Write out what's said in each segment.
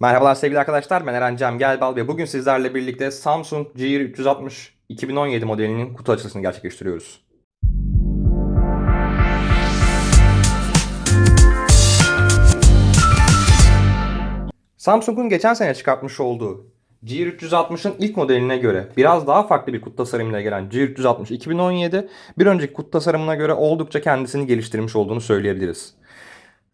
Merhabalar sevgili arkadaşlar ben Eren Cem Gelbal ve bugün sizlerle birlikte Samsung Gear 360 2017 modelinin kutu açılışını gerçekleştiriyoruz. Samsung'un geçen sene çıkartmış olduğu Gear 360'ın ilk modeline göre biraz daha farklı bir kut tasarımıyla gelen Gear 360 2017 bir önceki kut tasarımına göre oldukça kendisini geliştirmiş olduğunu söyleyebiliriz.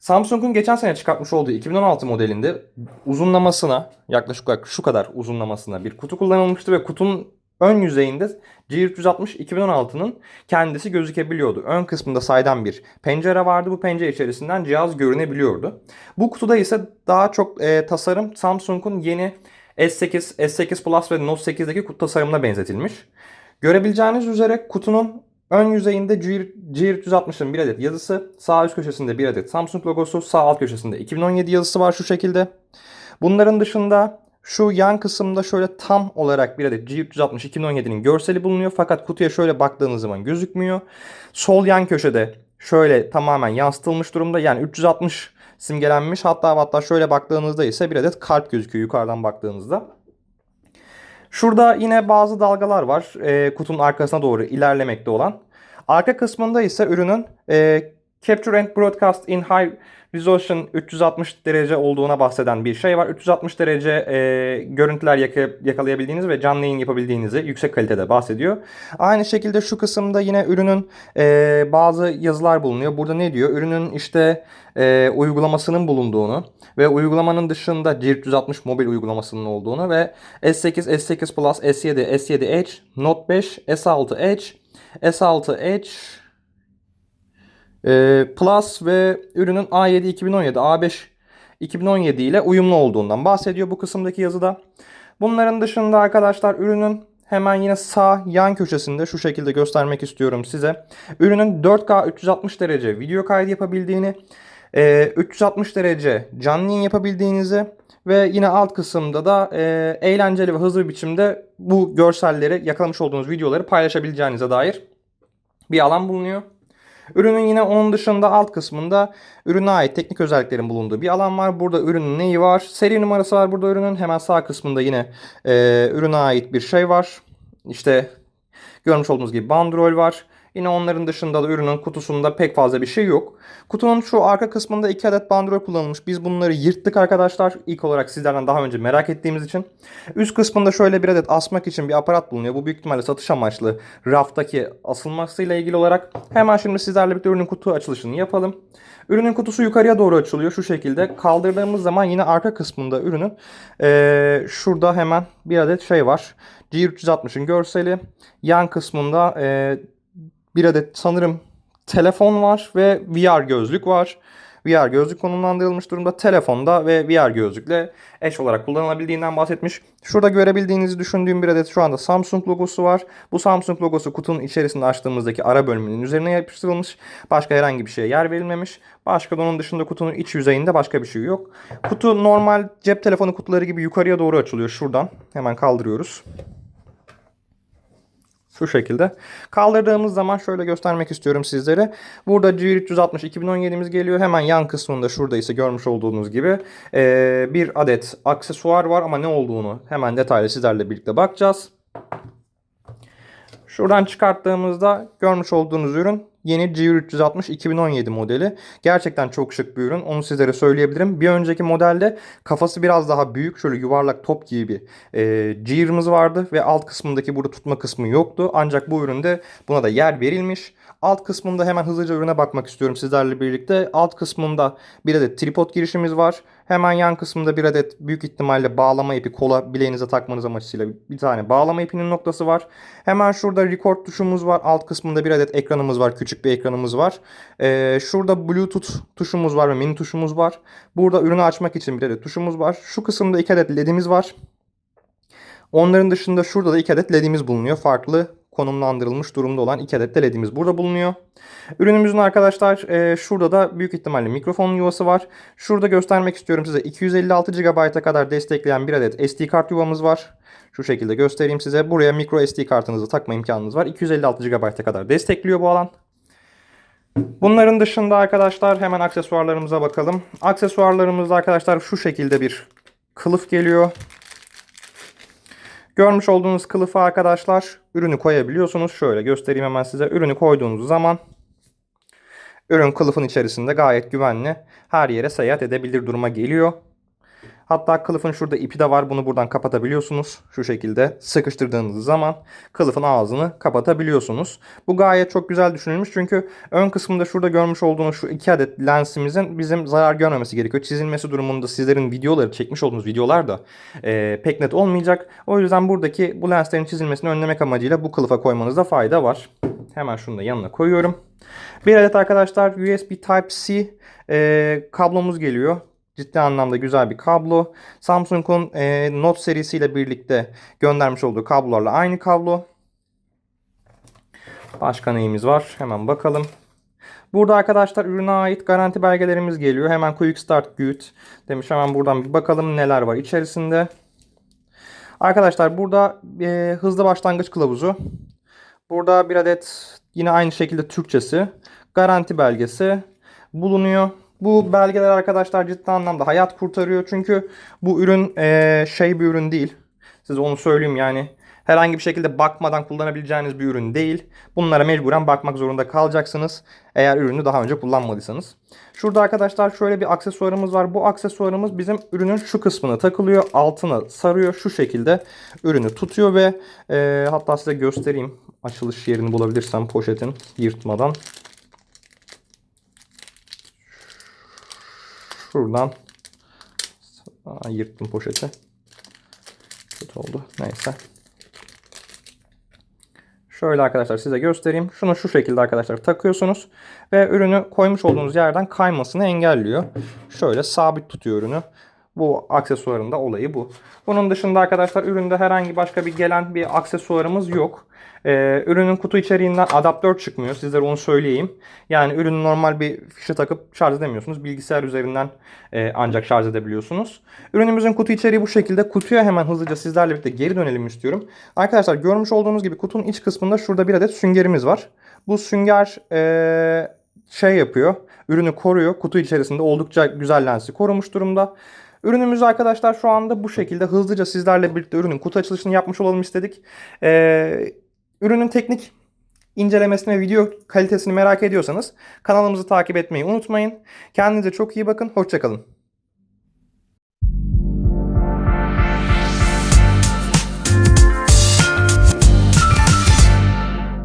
Samsung'un geçen sene çıkartmış olduğu 2016 modelinde uzunlamasına yaklaşık olarak şu kadar uzunlamasına bir kutu kullanılmıştı ve kutunun ön yüzeyinde G360 2016'nın kendisi gözükebiliyordu. Ön kısmında saydam bir pencere vardı. Bu pencere içerisinden cihaz görünebiliyordu. Bu kutuda ise daha çok e, tasarım Samsung'un yeni S8, S8 Plus ve Note 8'deki kutu tasarımına benzetilmiş. Görebileceğiniz üzere kutunun Ön yüzeyinde G360'ın bir adet yazısı, sağ üst köşesinde bir adet Samsung logosu, sağ alt köşesinde 2017 yazısı var şu şekilde. Bunların dışında şu yan kısımda şöyle tam olarak bir adet G360 2017'nin görseli bulunuyor fakat kutuya şöyle baktığınız zaman gözükmüyor. Sol yan köşede şöyle tamamen yansıtılmış durumda yani 360 simgelenmiş hatta hatta şöyle baktığınızda ise bir adet kalp gözüküyor yukarıdan baktığınızda. Şurada yine bazı dalgalar var e, kutunun arkasına doğru ilerlemekte olan. Arka kısmında ise ürünün e, Capture and Broadcast in High Resolution 360 derece olduğuna bahseden bir şey var. 360 derece e, görüntüler yaka, yakalayabildiğiniz ve canlı yayın yapabildiğinizi yüksek kalitede bahsediyor. Aynı şekilde şu kısımda yine ürünün e, bazı yazılar bulunuyor. Burada ne diyor? Ürünün işte e, uygulamasının bulunduğunu ve uygulamanın dışında G360 mobil uygulamasının olduğunu ve S8, S8 Plus, S7, S7 Edge, Note 5, S6 Edge, S6 Edge, e, Plus ve ürünün A7 2017, A5 2017 ile uyumlu olduğundan bahsediyor bu kısımdaki yazıda. Bunların dışında arkadaşlar ürünün hemen yine sağ yan köşesinde şu şekilde göstermek istiyorum size. Ürünün 4K 360 derece video kaydı yapabildiğini, 360 derece canlı yayın yapabildiğinizi ve yine alt kısımda da e, eğlenceli ve hızlı bir biçimde bu görselleri yakalamış olduğunuz videoları paylaşabileceğinize dair bir alan bulunuyor. Ürünün yine onun dışında alt kısmında ürüne ait teknik özelliklerin bulunduğu bir alan var. Burada ürünün neyi var? Seri numarası var burada ürünün. Hemen sağ kısmında yine e, ürüne ait bir şey var. İşte görmüş olduğunuz gibi bandrol var. Yine onların dışında da ürünün kutusunda pek fazla bir şey yok. Kutunun şu arka kısmında 2 adet bandrol kullanılmış. Biz bunları yırttık arkadaşlar. İlk olarak sizlerden daha önce merak ettiğimiz için. Üst kısmında şöyle bir adet asmak için bir aparat bulunuyor. Bu büyük ihtimalle satış amaçlı raftaki asılmasıyla ilgili olarak. Hemen şimdi sizlerle birlikte ürünün kutu açılışını yapalım. Ürünün kutusu yukarıya doğru açılıyor şu şekilde. Kaldırdığımız zaman yine arka kısmında ürünün ee, şurada hemen bir adet şey var. G360'ın görseli. Yan kısmında ee, bir adet sanırım telefon var ve VR gözlük var. VR gözlük konumlandırılmış durumda. Telefonda ve VR gözlükle eş olarak kullanılabildiğinden bahsetmiş. Şurada görebildiğinizi düşündüğüm bir adet şu anda Samsung logosu var. Bu Samsung logosu kutunun içerisinde açtığımızdaki ara bölümünün üzerine yapıştırılmış. Başka herhangi bir şeye yer verilmemiş. Başka da onun dışında kutunun iç yüzeyinde başka bir şey yok. Kutu normal cep telefonu kutuları gibi yukarıya doğru açılıyor şuradan. Hemen kaldırıyoruz. Şu şekilde. Kaldırdığımız zaman şöyle göstermek istiyorum sizlere. Burada G360 2017'miz geliyor. Hemen yan kısmında şurada ise görmüş olduğunuz gibi bir adet aksesuar var ama ne olduğunu hemen detaylı sizlerle birlikte bakacağız. Şuradan çıkarttığımızda görmüş olduğunuz ürün yeni G360 2017 modeli. Gerçekten çok şık bir ürün. Onu sizlere söyleyebilirim. Bir önceki modelde kafası biraz daha büyük. Şöyle yuvarlak top gibi bir e, vardı. Ve alt kısmındaki burada tutma kısmı yoktu. Ancak bu üründe buna da yer verilmiş. Alt kısmında hemen hızlıca ürüne bakmak istiyorum sizlerle birlikte. Alt kısmında bir adet tripod girişimiz var. Hemen yan kısmında bir adet büyük ihtimalle bağlama ipi kola bileğinize takmanız amacıyla bir tane bağlama ipinin noktası var. Hemen şurada record tuşumuz var. Alt kısmında bir adet ekranımız var. Küçük bir ekranımız var. Ee, şurada bluetooth tuşumuz var ve mini tuşumuz var. Burada ürünü açmak için bir adet tuşumuz var. Şu kısımda iki adet ledimiz var. Onların dışında şurada da iki adet ledimiz bulunuyor. Farklı konumlandırılmış durumda olan iki adet de ledimiz burada bulunuyor. Ürünümüzün arkadaşlar e, şurada da büyük ihtimalle mikrofon yuvası var. Şurada göstermek istiyorum size 256 GB'a kadar destekleyen bir adet SD kart yuvamız var. Şu şekilde göstereyim size. Buraya micro SD kartınızı takma imkanınız var. 256 GB'a kadar destekliyor bu alan. Bunların dışında arkadaşlar hemen aksesuarlarımıza bakalım. Aksesuarlarımızda arkadaşlar şu şekilde bir kılıf geliyor. Görmüş olduğunuz kılıfı arkadaşlar ürünü koyabiliyorsunuz. Şöyle göstereyim hemen size. Ürünü koyduğunuz zaman ürün kılıfın içerisinde gayet güvenli her yere seyahat edebilir duruma geliyor. Hatta kılıfın şurada ipi de var. Bunu buradan kapatabiliyorsunuz. Şu şekilde sıkıştırdığınız zaman kılıfın ağzını kapatabiliyorsunuz. Bu gayet çok güzel düşünülmüş. Çünkü ön kısmında şurada görmüş olduğunuz şu iki adet lensimizin bizim zarar görmemesi gerekiyor. Çizilmesi durumunda sizlerin videoları çekmiş olduğunuz videolar da e, pek net olmayacak. O yüzden buradaki bu lenslerin çizilmesini önlemek amacıyla bu kılıfa koymanızda fayda var. Hemen şunu da yanına koyuyorum. Bir adet arkadaşlar USB Type-C e, kablomuz geliyor. Ciddi anlamda güzel bir kablo. Samsung'un e, Note serisiyle birlikte göndermiş olduğu kablolarla aynı kablo. Başka neyimiz var? Hemen bakalım. Burada arkadaşlar ürüne ait garanti belgelerimiz geliyor. Hemen Quick Start Good demiş. Hemen buradan bir bakalım neler var içerisinde. Arkadaşlar burada e, hızlı başlangıç kılavuzu. Burada bir adet yine aynı şekilde Türkçesi. Garanti belgesi bulunuyor. Bu belgeler arkadaşlar ciddi anlamda hayat kurtarıyor. Çünkü bu ürün eee, şey bir ürün değil. Size onu söyleyeyim yani. Herhangi bir şekilde bakmadan kullanabileceğiniz bir ürün değil. Bunlara mecburen bakmak zorunda kalacaksınız. Eğer ürünü daha önce kullanmadıysanız. Şurada arkadaşlar şöyle bir aksesuarımız var. Bu aksesuarımız bizim ürünün şu kısmına takılıyor. Altına sarıyor. Şu şekilde ürünü tutuyor ve eee, hatta size göstereyim. Açılış yerini bulabilirsem poşetin yırtmadan. Şuradan Aa, yırttım poşeti. Kötü oldu. Neyse. Şöyle arkadaşlar size göstereyim. Şunu şu şekilde arkadaşlar takıyorsunuz. Ve ürünü koymuş olduğunuz yerden kaymasını engelliyor. Şöyle sabit tutuyor ürünü. Bu aksesuarın da olayı bu. Bunun dışında arkadaşlar üründe herhangi başka bir gelen bir aksesuarımız yok. Ee, ürünün kutu içeriğinden adaptör çıkmıyor. Sizlere onu söyleyeyim. Yani ürünü normal bir fişe takıp şarj edemiyorsunuz. Bilgisayar üzerinden e, ancak şarj edebiliyorsunuz. Ürünümüzün kutu içeriği bu şekilde. Kutuya hemen hızlıca sizlerle birlikte geri dönelim istiyorum. Arkadaşlar görmüş olduğunuz gibi kutunun iç kısmında şurada bir adet süngerimiz var. Bu sünger e, şey yapıyor. Ürünü koruyor. Kutu içerisinde oldukça güzel lensi korumuş durumda. Ürünümüz arkadaşlar şu anda bu şekilde hızlıca sizlerle birlikte ürünün kutu açılışını yapmış olalım istedik. Ee, ürünün teknik incelemesini ve video kalitesini merak ediyorsanız kanalımızı takip etmeyi unutmayın. Kendinize çok iyi bakın. Hoşçakalın.